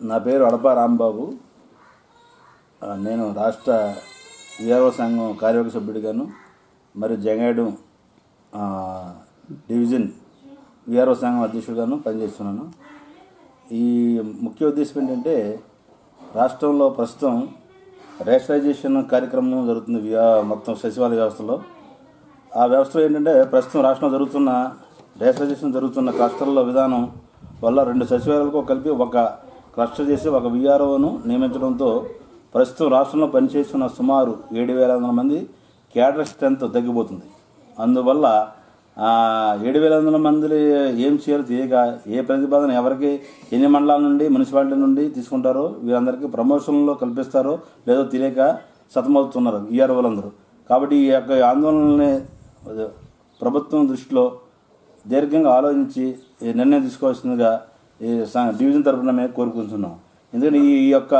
నా పేరు అడప రాంబాబు. నేను రాష్ట్ర విఆర్ఓ సంఘం కార్యవర్గ సభ్యుడిగాను. మరియు జంగాడు డివిజన్ విఆర్ఓ సంఘం అధ్యక్షుడిగాను పనిచేస్తున్నాను. ఈ ముఖ్య ఉద్దేశం ఏంటంటే రాష్ట్రంలో ప్రస్తుతం రేషనలైజేషన్ కార్యక్రమం జరుగుతుంది విఆ మొత్తం సచివాలయ వ్యవస్థలో. ఆ వ్యవస్థలో ఏంటంటే ప్రస్తుతం రాష్ట్రంలో జరుగుతున్న రేషనలైజేషన్ జరుగుతున్న క్లస్టర్ల విధానం వల్ల రెండు సచివాలయాలకు కలిపి ఒక క్లస్టర్ చేసి ఒక విఆర్ఓను నియమించడంతో ప్రస్తుతం రాష్ట్రంలో పనిచేస్తున్న సుమారు ఏడు వేల వందల మంది క్యాడర్ స్ట్రెంత్ తగ్గిపోతుంది. అందువల్ల ఏడు వేల వందల మంది ఏం చేయాలో తెలియక ఏ ప్రతిపాదన ఎవరికి ఎన్ని మండలాల నుండి మున్సిపాలిటీ నుండి తీసుకుంటారో వీరందరికీ ప్రమోషన్లో కల్పిస్తారో లేదో తెలియక సతమవుతున్నారు వీఆర్ఓలందరూ కాబట్టి ఈ యొక్క ఆందోళనని ప్రభుత్వం దృష్టిలో దీర్ఘంగా ఆలోచించి నిర్ణయం తీసుకోవాల్సిందిగా ఈ స- డివిజన్ తరఫున మేము కోరుకుంటున్నాం. ఎందుకంటే ఈ యొక్క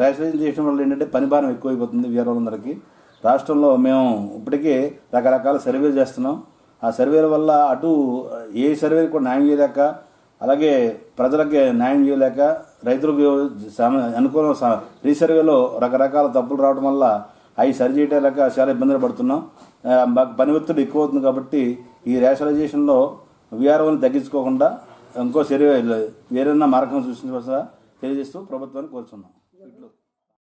రైసైజేషన్ చేయడం వల్ల ఏంటంటే పని భారం ఎక్కువైపోతుంది వీఆర్ఓలందరికీ రాష్ట్రంలో మేము ఇప్పటికే రకరకాల సర్వేలు చేస్తున్నాం. ఆ సర్వేల వల్ల అటు ఏ సర్వేలు కూడా న్యాయం చేయలేక అలాగే ప్రజలకి న్యాయం చేయలేక రైతులకు అనుకూలం అనుకూల రీసర్వేలో రకరకాల తప్పులు రావడం వల్ల అవి సరి చేయలేక చాలా ఇబ్బందులు పడుతున్నాం. మాకు పని ఒత్తిడి ఎక్కువ అవుతుంది కాబట్టి ఈ రేషనలైజేషన్లో వీఆర్ఓని తగ్గించుకోకుండా ఇంకో సర్వే వేరన్నా మార్గం సూచించవలసిన తెలియజేస్తూ ప్రభుత్వాన్ని కోరుచున్నాం.